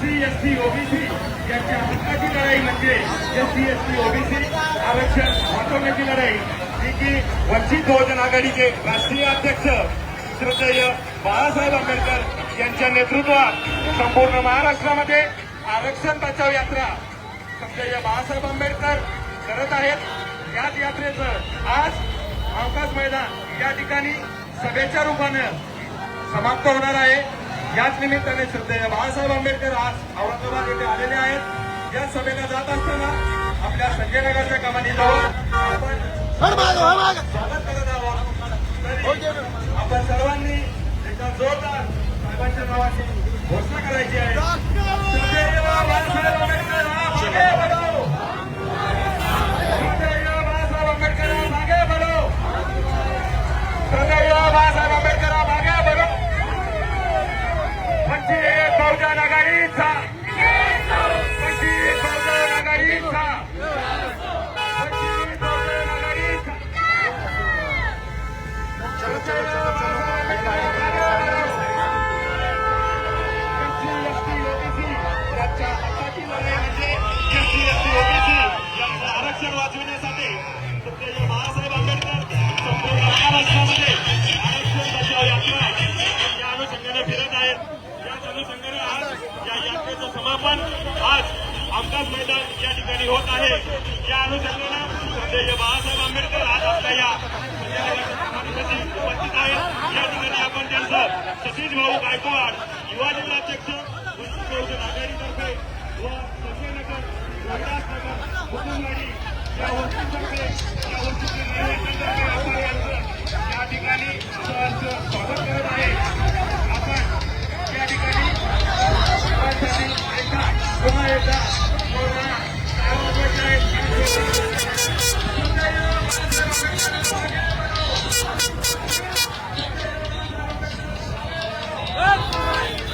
C SC ST OBC यांच्या हक्काची लढाई म्हणजे S C SC ST OBC आरक्षण वाचवण्याची लढाई. जी की वंचित बहुजन आघाडीचे राष्ट्रीय अध्यक्ष श्रद्धेय बाळासाहेब आंबेडकर यांच्या नेतृत्वात संपूर्ण महाराष्ट्रामध्ये आरक्षण बचाव यात्रा श्रद्धेय बाळासाहेब आंबेडकर करत आहेत. याच यात्रेचं आज अवकाश मैदान या ठिकाणी सभेच्या रूपानं समाप्त होणार आहे. याच निमित्ताने श्रद्धेय बाळासाहेब आंबेडकर आज औरंगाबाद येथे आलेले आहेत. या सभेला जात असताना आपल्या संजय नगरच्या कमानीजवळ आपण स्वागत करत आहोत आपण सर्वांनी एका जोरदार साहेबांच्या नावाची घोषणा करायची आहे. महाराष्ट्रामध्ये आरक्षण बचाव यात्रा. या अनुषंगाने फिरत आहेत. याच अनुषंगाने आज या यात्रेचं समापन आज आमदार मैदान या ठिकाणी होत आहे. या अनुषंगाने सध्या बाळासाहेब आंबेडकर आज आपल्या या उपस्थित आहेत. या ठिकाणी आपण त्यांचं सतीश भाऊ गायकवाड युवा जिल्हाध्यक्ष Up!